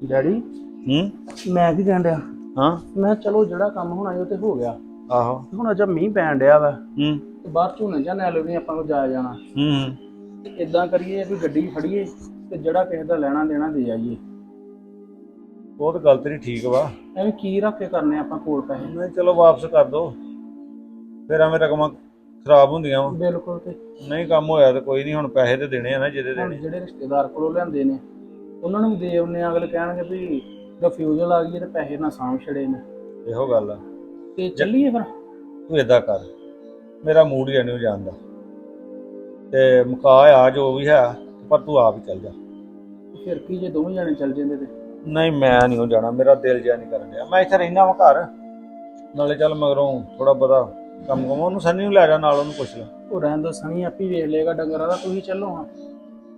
ਡੈਡੀ ਹੂੰ? ਮੈਂ ਕੀ ਕਹਿਣ ਡਿਆ? ਹਾਂ? ਮੈਂ ਕਿਹਾ ਚਲੋ ਜਿਹੜਾ ਕੰਮ ਹੋਣਾ ਸੀ ਉਹ ਤੇ ਹੋ ਗਿਆ। ਆਹੋ। ਹੁਣ ਅਜਾ ਮੀਂਹ ਪੈਣ ਡਿਆ ਵਾ। ਹੂੰ। ਤੇ ਬਾਹਰ ਝੋਨੇ ਜਾਂ ਲੈ ਲੈਣੀ ਆਪਾਂ ਨੂੰ ਜਾਇਆ ਜਾਣਾ। ਹੂੰ ਇਦਾਂ ਕਰੀਏ ਵੀ ਗੱਡੀ ਫੜੀਏ। ਤੇ ਜਿਹੜਾ ਕਿਸੇ ਦਾ ਲੈਣਾ ਦੇਣਾ ਦੇ ਆਈਏ। ਉਹ ਤਾਂ ਗੱਲ ਤੇਰੀ ਠੀਕ ਵਾ। ਐਵੇਂ ਕੀ ਰੱਖ ਕੇ ਕਰਨੇ ਆਪਾਂ ਕੋਲ ਪੈਸੇ? ਨਹੀਂ ਚਲੋ ਵਾਪਸ ਕਰ ਦੋ। ਫਿਰ ਐਵੇਂ ਰਕਮਾਂ ਖਰਾਬ ਹੁੰਦੀਆਂ ਵਾ। ਬਿਲਕੁਲ ਤੇ ਨਹੀਂ ਕੰਮ ਹੋਇਆ ਤਾਂ ਕੋਈ ਨਹੀਂ ਹੁਣ ਪੈਸੇ ਤੇ ਦੇਣੇ ਆ ਨਾ ਜਿਹਦੇ ਹੁਣ ਦੇਣੇ। ਜਿਹੜੇ ਰਿਸ਼ਤੇਦਾਰ ਕੋਲੋਂ ਲੈਂਦੇ ਨੇ ਉਹਨਾਂ ਨੂੰ ਦੇ ਆ। ਅਗਲੇ ਕਹਿਣਗੇ ਵੀ ਰਿਫਿਊਜ਼ਲ ਆ ਗਈ ਹੈ ਤੇ ਪੈਸੇ ਨਾ ਸਾਂਭ ਛੜੇ ਨੇ। ਇਹੋ ਗੱਲ ਆ। ਤੇ ਚੱਲੀਏ ਫਿਰ। ਤੂੰ ਏਦਾਂ ਕਰ। ਮੇਰਾ ਮੂਡ ਹੀ ਨਹੀਂ ਜਾਂਦਾ ਤੇ ਮੁਕਾ ਆ ਜੋ ਵੀ ਹੈ ਪਰ ਤੂੰ ਆਪ ਹੀ ਚੱਲ ਜਾ। ਫਿਰ ਕੀ ਜੇ ਦੋਵੇਂ ਜਾਣੇ ਚੱਲ ਜਾਂਦੇ ਤੇ? ਨਹੀਂ ਮੈਂ ਨਹੀਂ ਹੋ ਜਾਣਾ ਮੇਰਾ ਦਿਲ ਜਿਆ ਨਹੀਂ ਕਰਨ ਡਿਆ। ਮੈਂ ਇੱਥੇ ਰਹਿਣਾ ਵਾ ਘਰ। ਨਾਲੇ ਚੱਲ ਮਗਰੋਂ ਥੋੜਾ ਬਹੁਤਾ ਕੰਮ ਕਮਾ ਉਹਨੂੰ ਸੰਨੀ ਨੂੰ ਲੈ ਜਾ ਨਾਲ ਉਹਨੂੰ ਪੁੱਛ ਲੈ। ਉਹ ਰਹਿਣ ਦੋ ਸਣੀ ਆਪੀ ਵੇਖ ਲੇਗਾ ਡੰਗਰਾਂ ਦਾ ਤੁਸੀਂ ਚੱਲੋ ਹਾਂ।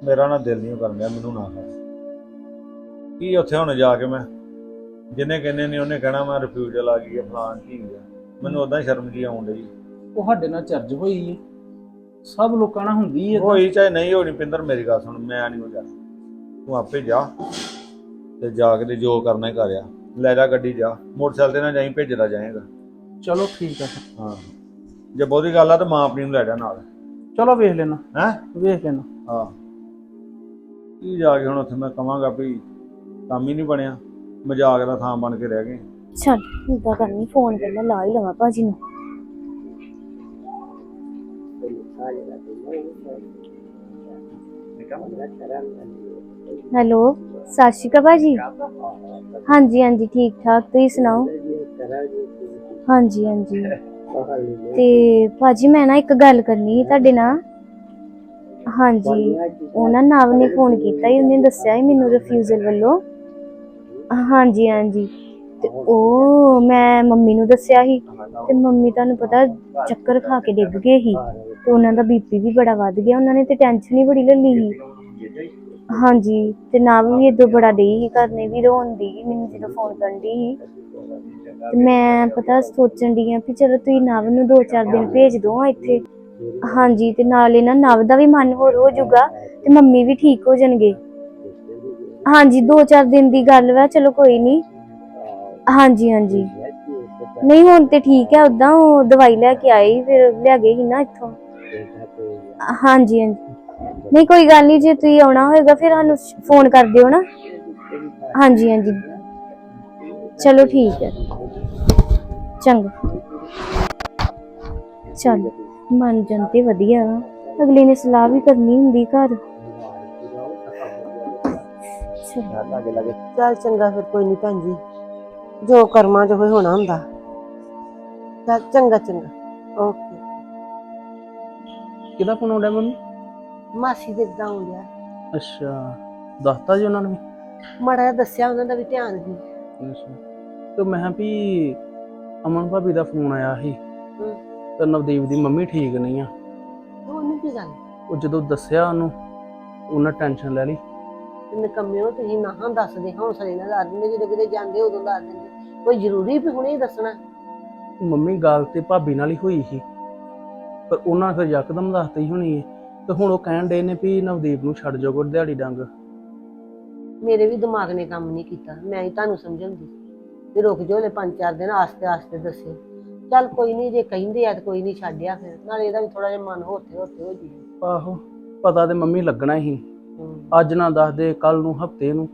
ਮੇਰਾ ਨਾ ਦਿਲ ਨਹੀਂ ਕਰਨ ਡਿਆ ਮੈਨੂੰ ਨਾ ਕਰ ਕੀ ਉੱਥੇ ਹੁਣ ਜਾ ਕੇ ਮੈਂ? ਜਿੰਨੇ ਕਹਿੰਦੇ ਨੇ ਉਹਨੇ ਕਹਿਣਾ ਮੈਂ ਰਿਫਿਊਜ਼ਲ ਆ ਗਈ ਹੈ ਫਲਾਨ ਕੀ ਆ। ਮੈਨੂੰ ਉਦਾਂ ਹੀ ਸ਼ਰਮ ਜੀ ਆਉਣ ਡਈ। ਉਹ ਸਾਡੇ ਨਾਲ ਚਰਜ ਹੋਈ ਹੈ ਸਭ ਲੋਕਾਂ ਨਾਲ ਹੁੰਦੀ ਹੈ ਹੋਈ ਚਾਹੇ ਨਹੀਂ ਹੋਣੀ ਪਿੰਦਰ ਮੇਰੀ ਗੱਲ ਸੁਣ ਮੈਂ ਨਹੀਂ ਹੋ ਜਾਣਾ। ਤੂੰ ਆਪੇ ਜਾ ਤੇ ਜਾ ਕੇ ਤੇ ਜੋ ਕਰਨਾ ਹੀ ਕਰਿਆ। ਲੈ ਜਾ ਗੱਡੀ ਜਾ। ਮੋਟਰਸਾਈਕਲ ਤੇ ਨਾ ਜਾਈ ਭੇਜਦਾ ਜਾਏਗਾ। ਚਲੋ ਠੀਕ ਹੈ ਫਿਰ। ਹਾਂ। ਜੇ ਬਹੁਤੀ ਗੱਲ ਆ ਤਾਂ ਮਾਂ ਆਪਣੀ ਨੂੰ ਲੈ ਜਾ ਨਾਲ। ਚਲੋ ਵੇਖ ਲੈਣਾ। ਹੈ? ਵੇਖ ਲੈਣਾ। ਹਾਂ। ਕੀ ਜਾ ਕੇ ਹੁਣ ਉੱਥੇ ਮੈਂ ਕਵਾਂਗਾ ਵੀ ਕੰਮ ਹੀ ਨਹੀਂ ਬਣਿਆ। ਮਜ਼ਾਕ ਦਾ ਥਾਂ ਬਣ ਕੇ ਰਹਿ ਗਏ। ਚੱਲ ਇਦਾਂ ਕਰਨੀ ਫੋਨ ਪਹਿਲਾਂ ਲਾ ਹੀ ਲਵਾਂ ਭਾਜੀ ਨੂੰ। ਹੈਲੋ, ਸਤਿ ਸ਼੍ਰੀ ਅਕਾਲ ਭਾਜੀ। ਹਾਂਜੀ ਹਾਂਜੀ, ਠੀਕ ਠਾਕ, ਤੁਸੀਂ ਸੁਣਾਓ? ਹਾਂਜੀ ਹਾਂਜੀ। ਤੇ ਭਾਜੀ, ਮੈਂ ਨਾ ਇੱਕ ਗੱਲ ਕਰਨੀ ਸੀ ਤੁਹਾਡੇ ਨਾਲ। ਹਾਂਜੀ ਉਹਨਾਂ ਨਾਵ ਨੇ ਫੋਨ ਕੀਤਾ ਸੀ, ਉਹਨੇ ਦੱਸਿਆ ਸੀ ਮੈਨੂੰ ਰਿਫਿਊਜ਼ਲ ਵੱਲੋਂ। ਹਾਂਜੀ ਹਾਂਜੀ। ਤੇ ਉਹ ਮੈਂ ਮੰਮੀ ਨੂੰ ਦੱਸਿਆ ਸੀ, ਤੇ ਮੰਮੀ ਤੁਹਾਨੂੰ ਪਤਾ ਚੱਕਰ ਖਾ ਕੇ ਡਿੱਗ ਗਏ ਸੀ, ਤੇ ਉਹਨਾਂ ਦਾ ਬੀਪੀ ਵੀ ਬੜਾ ਵੱਧ ਗਿਆ, ਉਹਨਾਂ ਨੇ ਤੇ ਟੈਨਸ਼ਨ ਹੀ ਬੜੀ ਲੈ ਲਈ ਸੀ। ਹਾਂਜੀ, ਤੇ ਨਾ ਵੀ ਇਦੋਂ ਬੜਾ ਡਈ ਸੀ ਕਰਨੇ ਵੀ ਰੋਣ ਸੀ, ਮੈਨੂੰ ਜਦੋਂ ਫੋਨ ਕਰਨ ਦੀ ਸੀ। ਤੇ ਮੈਂ ਪਤਾ ਸੋਚਣ ਦੀ ਆ ਵੀ ਚਲੋ ਤੁਸੀਂ ਨਵ ਨੂੰ ਦੋ ਚਾਰ ਦਿਨ ਭੇਜ ਦੋ ਇੱਥੇ। ਹਾਂਜੀ, ਤੇ ਨਾਲੇ ਨਾ ਨਵ ਦਾ ਵੀ ਮਨ ਹੋਰ ਹੋ ਜਾਊਗਾ, ਤੇ ਮੰਮੀ ਵੀ ਠੀਕ ਹੋ ਜਾਣਗੇ। ਹਾਂਜੀ, ਦੋ ਚਾਰ ਦਿਨ ਦੀ ਗੱਲ ਵਾ, ਚਲੋ ਕੋਈ ਨਹੀਂ ਹਾਂਜੀ ਹਾਂਜੀ। ਨਹੀਂ, ਹੁਣ ਤੇ ਠੀਕ ਹੈ ਉਦਾਂ ਉਹ ਦਵਾਈ ਲੈ ਕੇ ਆਏ ਫਿਰ ਲੈ ਗਏ ਸੀ ਨਾ ਇੱਥੋਂ। ਹਾਂਜੀ ਹਾਂਜੀ। ਨਹੀਂ ਕੋਈ ਗੱਲ ਨਹੀਂ ਜੇ ਤੁਸੀਂ ਆਉਣਾ ਹੋਏਗਾ ਫਿਰ ਸਾਨੂੰ ਫੋਨ ਕਰ ਦਿਓ ਨਾ। ਹਾਂਜੀ ਹਾਂਜੀ। ਚਲੋ ਠੀਕ ਹੈ। ਚੰਗਾ। ਚੱਲ ਮੰਨ ਜਾਣ ਤੇ ਵਧੀਆ ਵਾ। ਅਗਲੇ ਨੇ ਸਲਾਹ ਵੀ ਕਰਨੀ ਹੁੰਦੀ ਘਰ। ਚਲੋ ਚੱਲ ਚੰਗਾ ਫਿਰ ਕੋਈ ਨਹੀਂ ਭੈਣ ਜੀ। ਜੋ ਕਰਮਾਂ 'ਚ ਹੋਏ ਹੋਣਾ ਹੁੰਦਾ। ਚੱਲ ਚੰਗਾ ਚੰਗਾ। ਓਕੇ। ਕਿਹਦਾ ਫੋਨ ਆਉਂਦਾ ਮੰਮੀ? ਮਾਸੀ ਦੇ ਇਦਾਂ ਹੋ ਗਿਆ ਅੱਛਾ ਦੱਸਤਾ ਜੀ ਉਹਨਾਂ ਨੇ ਮਾੜਾ ਦੱਸਿਆ ਉਹਨਾਂ ਦਾ ਵੀ ਧਿਆਨ ਸੀ ਅੱਛਾ। ਤੇ ਮੈਂ ਵੀ ਅਮਨ ਭਾਬੀ ਦਾ ਫੋਨ ਆਇਆ ਸੀ। ਤੇ ਨਵਦੀਪ ਦੀ ਮੰਮੀ ਠੀਕ ਨਹੀਂ ਆ। ਉਹਨੂੰ ਕੀ ਗੱਲ? ਉਹ ਜਦੋਂ ਦੱਸਿਆ ਉਹਨੂੰ ਉਹਨਾਂ ਟੈਨਸ਼ਨ ਲੈ ਲਈ। ਤੇ ਨਿਕੰਮਿਓ ਤੁਸੀਂ ਨਾ ਹਾਂ ਦੱਸਦੇ ਹੌਸਲੇ ਨਾਲ ਦੱਸ ਦਿੰਦੇ ਜਦੋਂ ਕਿਤੇ ਜਾਂਦੇ ਉਦੋਂ ਦੱਸ ਦਿੰਦੇ। ਕੋਈ ਜ਼ਰੂਰੀ ਵੀ ਹੁਣੇ ਹੀ ਦੱਸਣਾ। ਮੰਮੀ ਗੱਲ ਤੇ ਭਾਬੀ ਨਾਲ ਹੀ ਹੋਈ ਸੀ। ਪਰ ਉਹਨਾਂ ਫਿਰ ਯਕਦਮ ਦੱਸਤੀ ਹੋਣੀ ਹੈ ਤੇ ਹੁਣ ਉਹ ਕਹਿਣ ਡੇ ਨੇ ਵੀ ਨਵਦੀਪ ਨੂੰ ਛੱਡ ਜਾਓ ਦਿਹਾੜੀ ਡੰਗ। ਮੇਰੇ ਵੀ ਦਿਮਾਗ ਨੇ ਕੰਮ ਨਹੀਂ ਕੀਤਾ ਮੈਂ ਹੀ ਤੁਹਾਨੂੰ ਸਮਝਾਉਂਦੀ। ਵੀ ਰੁਕ ਜਾਓ ਲੈ ਪੰਜ ਚਾਰ ਦਿਨ ਆਸਤੇ ਆਸਤੇ ਦੱਸਿਓ। ਚੱਲ ਕੋਈ ਨਹੀਂ ਜੇ ਕਹਿੰਦੇ ਆ ਤਾਂ ਕੋਈ ਨਹੀਂ ਛੱਡਿਆ ਫਿਰ ਨਾਲੇ ਇਹਦਾ ਵੀ ਥੋੜਾ ਜਿਹਾ ਮਨ ਹੋਤੇ ਹੋਤੇ ਹੋ ਜੀ ਆਹੋ ਪਤਾ ਤੇ ਮੰਮੀ ਲੱਗਣਾ ਹੀ। ਅੱਜ ਨਾ ਦੱਸ ਦੇ ਕੱਲ ਨੂੰ ਹਫ਼ਤੇ ਨੂੰ।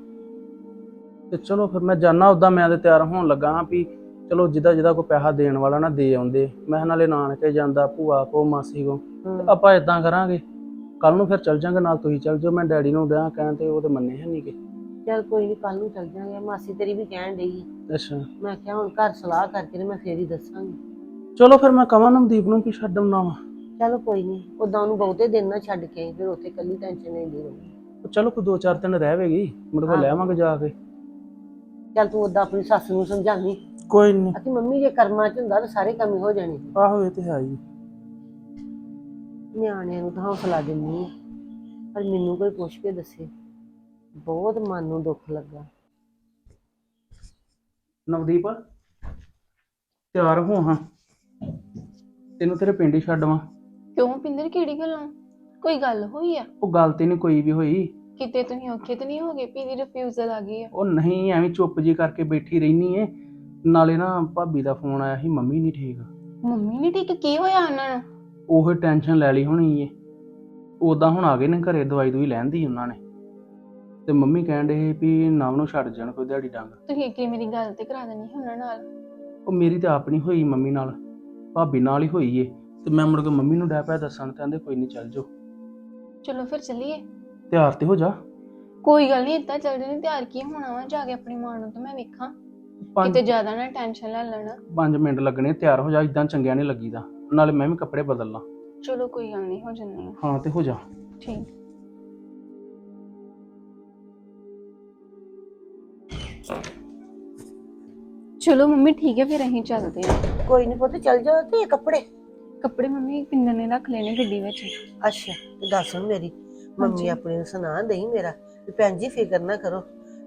ਤੇ ਚਲੋ ਫਿਰ ਮੈਂ ਜਾਣਾ ਉਦਾਂ ਮੈਂ ਤੇ ਤਿਆਰ ਹੋਣ ਲੱਗਾ ਹਾਂ ਵੀ ਚਲੋ ਜਿਹਦਾ ਜਿਹਦਾ ਕੋਈ ਪੈਸਾ ਦੇਣ ਵਾਲਾ ਨਾ ਦੇ ਆਉਂਦੇ। ਮੈਂ ਨਾਲੇ ਨਾਨਕੇ ਜਾਂਦਾ ਭੂਆ ਕੋ ਮਾਸੀ ਕੋ। ਆਪਾਂ ਇਦਾਂ ਕਰਾਂਗੇ ਕੱਲ ਨੂੰ ਫਿਰ ਚੱਲ ਜਾਂਗੇ ਨਾਲ ਤੁਸੀਂ ਚੱਲ ਜਾਓ। ਮੈਂ ਡੈਡੀ ਨੂੰ ਡਿਆ ਕਹਿਣ ਤੇ ਉਹ ਤੇ ਮੰਨੇ ਹੈ ਨਹੀਂ ਕਿ ਚੱਲ ਕੋਈ ਨਹੀਂ ਕੱਲ ਨੂੰ ਚੱਲ ਜਾਂਗੇ। ਮਾਸੀ ਤੇਰੀ ਵੀ ਕਹਿਣ ਡਈ ਸੀ। ਅੱਛਾ। ਮੈਂ ਕਿਹਾ ਹੁਣ ਘਰ ਸਲਾਹ ਕਰਕੇ ਤੇ ਮੈਂ ਫੇਰ ਹੀ ਦੱਸਾਂਗੀ। ਚਲੋ ਫਿਰ ਮੈਂ ਕਵਾਂ ਨਵਦੀਪ ਨੂੰ ਵੀ ਛੱਡ ਆਉਣਾ ਵਾ। ਚਲੋ ਕੋਈ ਨਹੀਂ ਉਦਾਂ ਉਹਨੂੰ ਬਹੁਤੇ ਦਿਨ ਨਾ ਛੱਡ ਕੇ ਆਈ ਫਿਰ ਉੱਥੇ ਕੱਲੀ ਟੈਨਸ਼ਨ ਨਹੀਂ ਲਈ ਰਹੂਗੀ। ਉਹ ਚਲੋ ਕੋਈ ਦੋ ਚਾਰ ਦਿਨ ਰਹਿਵੇਗੀ ਮੁੜ ਕੇ। ਲੈ ਆਵਾਂਗੇ ਜਾ ਕੇ। ਚੱਲ ਤੂੰ ਉਦਾਂ ਆਪਣੀ ਸੱਸ ਨੂੰ ਸਮਝਾਵੀਂ। ਕੋਈ ਨਹੀਂ ਅਤੇ ਮੰਮੀ ਜੇ ਕਰਮਾਂ 'ਚ ਹੁੰਦਾ ਤਾਂ ਸਾਰੇ ਕੰਮ ਹੀ ਹੋ ਜਾਣੇ। ਆਹੋ ਇਹ ਤੇ ਹੈ ਹੀ। ਨਿਆਣਿਆਂ ਨੂੰ ਤਾਂ ਹੌਸਲਾ ਦਿੰਨੀ ਆ ਪਰ ਮੈਨੂੰ ਕੋਈ ਪੁੱਛ ਕੇ ਦੱਸੇ। ਬਹੁਤ ਮਨ ਨੂੰ ਦੁੱਖ ਲੱਗਾ। ਨਵਦੀਪ ਤਿਆਰ ਹੋ ਹਾਂ। ਤੈਨੂੰ ਤੇਰੇ ਪਿੰਡ ਹੀ ਛੱਡਵਾਂ ਕਿਉਂ ਪਿੰਦਰ ਕਿਹੜੀ ਗੱਲੋਂ? ਕੋਈ ਗੱਲ ਹੋਈ ਆ? ਉਹ ਗੱਲ ਤੇ ਨਹੀਂ ਕੋਈ ਵੀ ਹੋਈ। ਕਿਤੇ ਤੁਸੀਂ ਔਖੇ ਤੇ ਨਹੀਂ ਹੋਗੇ? ਵੀ ਦੀ ਰਿਫਿਊਜ਼ਲ ਆ ਗਈ ਆ। ਉਹ ਨਹੀਂ ਐਵੇਂ ਚੁੱਪ ਜੀ ਕਰਕੇ ਬੈਠੀ ਰਹਿਨੀ ਏ। ਨਾਲੇ ਨਾ ਭਾਬੀ ਦਾ ਫੋਨ ਆਇਆ ਸੀ ਮੰਮੀ ਨਹੀਂ ਠੀਕ। ਮੰਮੀ ਨੇ ਠੀਕ? ਕੀ ਹੋਇਆ ਉਹਨਾਂ ਨੂੰ? ਉਹ ਟੈਨਸ਼ਨ ਲੈ ਲਈ ਹੋਣੀ ਏ। ਉਦਾਂ ਹੁਣ ਆ ਗਏ ਨੇ ਘਰੇ ਦਵਾਈ ਦੂਈ ਲੈਣ ਦੀ ਉਹਨਾਂ ਨੇ। ਤੇ ਮੰਮੀ ਕਹਿਣ ਦੇ ਵੀ ਨਵ ਨੂੰ ਛੱਡ ਜਾਣ ਕੋਈ ਦਿਹਾੜੀ ਡੰਗ। ਤੁਸੀਂ ਇੱਕ ਮੇਰੀ ਗੱਲ ਤੇ ਕਰਾ ਦੇਣੀ ਉਹਨਾਂ ਨਾਲ। ਉਹ ਮੇਰੀ ਤਾਂ ਆਪ ਨਹੀਂ ਹੋਈ ਮੰਮੀ ਨਾਲ। ਭਾਬੀ ਨਾਲ ਹੀ ਹੋਈ ਏ। ਤੇ ਮੈਂ ਮੁੜ ਕੇ ਮੰਮੀ ਨੂੰ ਡੈ ਪਿਆ ਦੱਸਣ ਤੇ ਕਹਿੰਦੇ ਕੋਈ ਨਹੀਂ ਚੱਲ ਜਾਓ। ਚਲੋ ਫਿਰ ਚੱਲੀਏ। ਤਿਆਰ ਤੇ ਹੋ ਜਾ। ਕੋਈ ਗੱਲ ਨਹੀਂ ਇੱਦਾਂ ਚੱਲ ਜਣੇ ਤਿਆਰ ਕੀ ਹੋਣਾ ਵਾ? ਜਾ ਕੇ ਆਪਣੀ ਮਾਂ ਨੂੰ ਤਾਂ ਮੈਂ ਵੇਖਾਂ। ਪੰਜ ਕਿਤੇ ਜ਼ਿਆਦਾ ਨਾ ਟੈਨਸ਼ਨ ਲੈ ਲੈਣਾ। 5 ਮਿੰਟ ਲੱਗਣੇ ਤਿਆਰ ਹੋ ਜਾ ਇਦਾਂ ਚੰਗਿਆ ਨਹੀਂ ਲੱਗੀਦਾ। ਨਾਲੇ ਮੈਂ ਵੀ ਕੱਪੜੇ ਬਦਲ ਲਾਂ। ਚਲੋ ਕੋਈ ਗੱਲ ਨਹੀਂ ਹੋ ਜੰਨੇ ਆ। ਹਾਂ ਤੇ ਹੋ ਜਾ। ਠੀਕ। ਚਲੋ ਮੰਮੀ ਠੀਕ ਹੈ ਫਿਰ ਅਸੀਂ ਚੱਲਦੇ ਆ ਕੋਈ ਨਹੀਂ ਪੁੱਤ ਚੱਲ ਜਾ ਤੇ ਕੱਪੜੇ। ਕੱਪੜੇ ਮੰਮੀ ਪਿੰਦਰ ਨੇ ਰੱਖ ਲੈਣੇ ਗੱਡੀ ਵਿੱਚ? ਅੱਛਾ ਤੇ ਦੱਸ ਹੁਣ ਮੇਰੀ। ਮੰਮੀ। ਆਪਣੀ ਨੂੰ ਸੁਣਾ ਦੇਈ ਮੇਰਾ ਵੀ ਭੈਣ ਜੀ ਫਿਕਰ ਨਾ ਕਰੋ।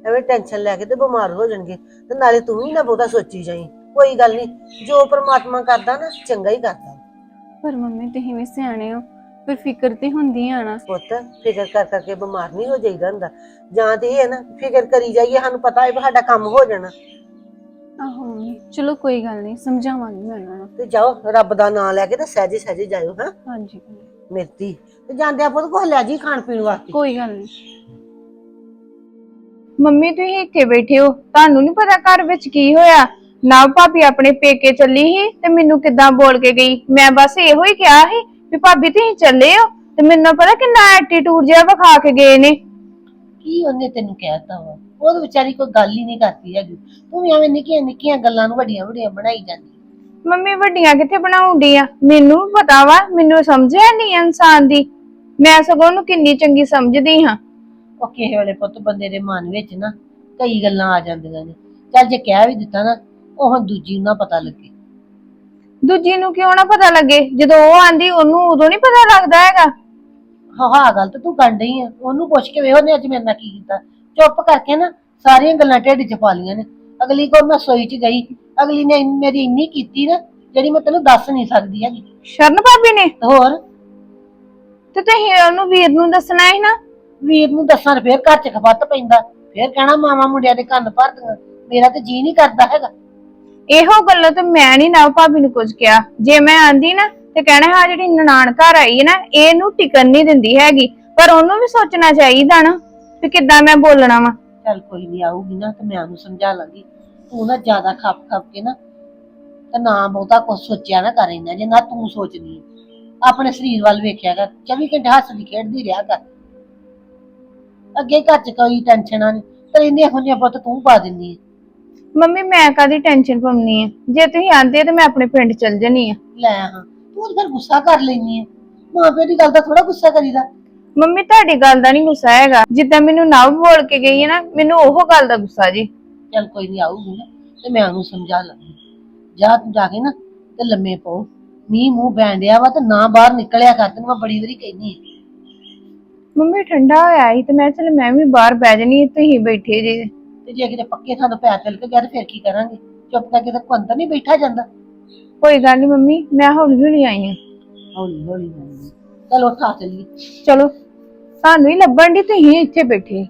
ਐਵੇਂ ਟੈਨਸ਼ਨ ਲੈ ਕੇ ਤੇ ਬਿਮਾਰ ਹੋ ਜਾਣਗੇ। ਤੇ ਨਾਲੇ ਤੂੰ ਵੀ ਨਾ ਬਹੁਤਾ ਸੋਚੀ ਜਾਈ। ਕੋਈ ਗੱਲ ਨਹੀਂ ਜੋ ਪ੍ਰਮਾਤਮਾ ਕਰਦਾ ਨਾ ਚੰਗਾ ਹੀ ਕਰਦਾ। ਪਰ ਮੰਮੀ ਤੁਸੀਂ ਵੀ ਸਿਆਣੇ ਹੋ ਫਿਰ ਫਿਕਰ ਤੇ ਹੁੰਦੀ ਆ ਨਾ। ਪੁੱਤ ਫਿਕਰ ਕਰ ਕਰਕੇ ਬਿਮਾਰ ਨਹੀਂ ਹੋ ਜਾਈਦਾ ਹੁੰਦਾ। ਜਾਂ ਤੇ ਇਹ ਹੈ ਨਾ ਫਿਕਰ ਕਰੀ ਜਾਈਏ ਸਾਨੂੰ ਪਤਾ ਹੈ ਵੀ ਸਾਡਾ ਕੰਮ ਹੋ ਜਾਣਾ। ਆਹੋ ਮੰਮੀ ਚਲੋ ਕੋਈ ਗੱਲ ਨਹੀਂ ਸਮਝਾਵਾਂਗੀ ਮੈਂ ਉਹਨਾਂ ਨੂੰ। ਤੇ ਜਾਓ ਰੱਬ ਦਾ ਨਾਮ ਲੈ ਕੇ ਤੇ ਸਹਿਜੇ ਸਹਿਜੇ ਜਾਇਓ ਹਾਂ। ਹਾਂਜੀ ਮਿਰਤੀ ਤੇ ਜਾਂਦੇ ਪੁੱਤ ਕੋਲ ਲੈ ਜੀ ਖਾਣ ਪੀਣ ਵਾਸਤੇ। ਕੋਈ ਗੱਲ ਨਹੀਂ। ਮੰਮੀ ਤੁਸੀਂ ਇੱਥੇ ਬੈਠੇ ਹੋ ਤੁਹਾਨੂੰ ਨਹੀਂ ਪਤਾ ਘਰ ਵਿੱਚ ਕੀ ਹੋਇਆ? ਨਾ ਭਾਬੀ ਆਪਣੇ ਪੇਕੇ ਚੱਲੀ ਸੀ ਤੇ ਮੈਨੂੰ ਕਿੱਦਾਂ ਬੋਲ ਕੇ ਗਈ? ਮੈਂ ਬਸ ਇਹੋ ਹੀ ਕਿਹਾ ਸੀ ਵੀ ਭਾਬੀ ਤੁਸੀਂ ਚੱਲੇ ਹੋ ਤੇ ਮੈਨੂੰ ਪਤਾ ਕਿੰਨਾ ਐਟੀਟਿਊਡ ਜਿਹਾ ਵਿਖਾ ਕੇ ਗਏ ਨੇ। ਕੀ ਉਹਨੇ ਤੈਨੂੰ ਕਹਿਤਾ ਵਾ? ਉਹ ਤਾਂ ਵਿਚਾਰੀ ਕੋਈ ਗੱਲ ਹੀ ਨਹੀਂ ਕਰਦੀ ਹੈਗੀ। ਤੂੰ ਵੀ ਐਵੇਂ ਨਿੱਕੀਆਂ ਨਿੱਕੀਆਂ ਗੱਲਾਂ ਨੂੰ ਵੱਡੀਆਂ ਵੱਡੀਆਂ ਬਣਾਈ ਜਾਂਦੀ। ਮੰਮੀ ਵੱਡੀਆਂ ਕਿੱਥੇ ਬਣਾਉਂਦੀ ਆ? ਮੈਨੂੰ ਵੀ ਪਤਾ ਵਾ ਮੈਨੂੰ ਸਮਝਿਆ ਨਹੀਂ ਇਨਸਾਨ ਦੀ। ਮੈਂ ਸਗੋਂ ਉਹਨੂੰ ਕਿੰਨੀ ਚੰਗੀ ਸਮਝਦੀ ਹਾਂ। ਉਹ ਕਿਸੇ ਵੇਲੇ ਪੁੱਤ ਬੰਦੇ ਦੇ ਮਨ ਵਿੱਚ ਨਾ ਕਈ ਗੱਲਾਂ ਆ ਜਾਂਦੀਆਂ ਨੇ। ਚੱਲ ਜੇ ਕਹਿ ਵੀ ਦਿੱਤਾ ਨਾ ਉਹ ਹੁਣ ਦੂਜੀ ਨੂੰ ਨਾ ਪਤਾ ਲੱਗੇ। ਦੂਜੀ ਨੂੰ ਕਿਉਂ ਨਾ ਪਤਾ ਲੱਗੇ? ਜਦੋਂ ਉਹ ਆਂਦੀ ਉਹਨੂੰ ਉਦੋਂ ਨਹੀਂ ਪਤਾ ਲੱਗਦਾ ਹੈਗਾ। ਹਾਂ ਹਾਂ ਗੱਲ ਤਾਂ ਤੂੰ ਕਰਨ ਡਈ ਆ। ਉਹਨੂੰ ਪੁੱਛ ਕੇ ਵੇਖ ਉਹਨੇ ਅੱਜ ਮੇਰੇ ਨਾਲ ਕੀ ਕੀਤਾ। ਚੁੱਪ ਕਰਕੇ ਨਾ ਸਾਰੀਆਂ ਗੱਲਾਂ ਢਿੱਡ 'ਚ ਪਾ ਲੀਆਂ ਨੇ। ਅਗਲੀ ਕੋਲ ਮੈਂ ਸੋਈ 'ਚ ਗਈ। ਅਗਲੀ ਨੇ ਇੰਨ- ਮੇਰੀ ਇੰਨੀ ਕੀਤੀ ਨਾ ਜਿਹੜੀ ਮੈਂ ਤੈਨੂੰ ਦੱਸ ਨਹੀਂ ਸਕਦੀ ਹੈਗੀ। ਸ਼ਰਨ ਭਾਬੀ ਨੇ? ਤੇ ਹੋਰ? ਤੇ ਤੁਸੀਂ ਉਹਨੂੰ ਵੀਰ ਨੂੰ ਦੱਸਣਾ ਹੈ ਨਾ? ਵੀਰ ਨੂੰ ਦੱਸਾਂ ਤੇ ਫੇਰ ਘਰ 'ਚ ਖਪੱਤ ਪੈਂਦਾ। ਫੇਰ ਕਹਿਣਾ ਮਾਵਾ ਮੁੰਡਿਆਂ ਦੇ ਕੰਨ ਭਰਦੀਆਂ। ਮੇਰਾ ਤੇ ਜੀ ਨਹੀਂ ਕਰਦਾ ਹੈਗਾ। ਇਹੋ ਗੱਲੋਂ ਤੇ ਮੈਂ ਨਹੀਂ ਨਾ ਭਾਬੀ ਨੂੰ ਕੁਝ ਕਿਹਾ। ਜੇ ਮੈਂ ਆਂਦੀ ਨਾ, ਤੇ ਕਹਿਣਾ, ਹਾਂ, ਜਿਹੜੀ ਨਨਾਣ ਘਰ ਆਈ ਹੈ ਨਾ, ਇਹਨੂੰ ਟਿਕਣ ਨਹੀਂ ਦਿੰਦੀ ਹੈਗੀ। ਪਰ ਉਹਨੂੰ ਵੀ ਸੋਚਣਾ ਚਾਹੀਦਾ ਨਾ ਕਿ ਕਿੱਦਾਂ ਮੈਂ ਬੋਲਣਾ ਵਾ। ਚੱਲ ਕੋਈ ਨਹੀਂ ਆਊਗੀ ਨਾ, ਤੇ ਮੈਂ ਉਹਨੂੰ ਸਮਝਾ ਲਾਂਗੀ। ਤੂੰ ਨਾ ਜ਼ਿਆਦਾ ਖੱਪ ਖੱਪ ਕੇ ਨਾ, ਤੇ ਨਾ ਬਹੁਤਾ ਕੁਝ ਸੋਚਿਆ ਨਾ ਕਰ ਇੰਨਾ ਨਾ ਤੂੰ ਸੋਚਦੀ ਹੈ ਆਪਣੇ ਸਰੀਰ ਵੱਲ ਵੇਖਿਆ ਕਰ 24 ਘੰਟੇ ਹੱਸਦੀ ਖੇਡਦੀ ਰਿਹਾ ਕਰ। ਅੱਗੇ ਘਰ ਚ ਕੋਈ ਟੈਨਸ਼ਨਾਂ ਨਹੀਂ ਪਰ ਇੰਨੇ ਇਹੋ ਪੁੱਤ ਤੂੰ ਪਾ ਦਿੰਦੀ ਹੈ ਮੰਮੀ ਮੈਂ ਕਾਦੀ ਟੈਨਸ਼ਨ ਪਾਉਣੀ ਹੈ ਜੇ ਤੁਸੀਂ ਆਂਦੇ ਤੇ ਮੈਂ ਆਪਣੇ ਪਿੰਡ ਚਲ ਜਣੀ ਆ। ਲੈ ਹਾਂ ਤੂੰ ਤਾਂ ਫਿਰ ਗੁੱਸਾ ਕਰ ਲੈਨੀ ਹੈ ਮਾਂ ਪਿਓ ਦੀ ਗੱਲ ਦਾ ਥੋੜਾ ਗੁੱਸਾ ਕਰੀਦਾ। ਮੰਮੀ ਤੁਹਾਡੀ ਗੱਲ ਦਾ ਨਹੀਂ ਗੁੱਸਾ ਹੈਗਾ। ਜਿੱਦਾਂ ਮੈਨੂੰ ਨਾ ਬੋਲ ਕੇ ਗਈ ਹੈ ਨਾ ਮੈਨੂੰ ਉਹ ਗੱਲ ਦਾ ਗੁੱਸਾ ਜੀ। ਚੱਲ ਕੋਈ ਨਹੀਂ ਆਊਗੀ ਨਾ ਤੇ ਮੈਂ ਉਹਨੂੰ ਸਮਝਾ ਲਾਂਗੀ ਜਾ ਤੂੰ ਜਾ ਕੇ ਨਾ ਤੇ ਲੰਮੇ ਪਾਓ। ਮੀਂਹ ਮੂੰਹ ਬੈਂਡਿਆ ਵਾ ਤੇ ਨਾ ਬਾਹਰ ਨਿਕਲਿਆ ਕਰ ਤੈਨੂੰ ਮੈਂ ਬੜੀ ਵਾਰੀ ਕਹਿੰਦੀ ਹਾਂ। ਮੰਮੀ ਠੰਡਾ ਹੋਇਆ ਸੀ ਤੇ ਮੈਂ ਚਲ ਮੈਂ ਵੀ ਬਾਹਰ ਬਹਿ ਜਣੀ ਤੁਸੀਂ ਬੈਠੇ ਜੇ। ਤੇ ਜੇ ਕਿਤੇ ਪੱਕੇ ਥਾਂ ਪੈਰ ਤਿਲਕ ਗਿਆ ਤੇ ਫਿਰ ਕੀ ਕਰਾਂਗੇ? ਚੁੱਪ ਕਰਕੇ ਤਾਂ ਕੋਈ ਅੰਦਰ ਨਹੀਂ ਬੈਠਾ ਜਾਂਦਾ। ਕੋਈ ਗੱਲ ਨਹੀਂ ਮੰਮੀ ਮੈਂ ਹੌਲੀ ਹੌਲੀ ਆਈ ਹਾਂ। ਹੌਲੀ ਹੌਲੀ ਜਾਂਦੀ ਚਲ ਉੱਠ ਆ ਚੱਲੀਏ। ਚਲੋ। ਤੁਹਾਨੂੰ ਹੀ ਲੱਭਣ ਦੀ ਤੁਸੀਂ ਇੱਥੇ ਬੈਠੇ।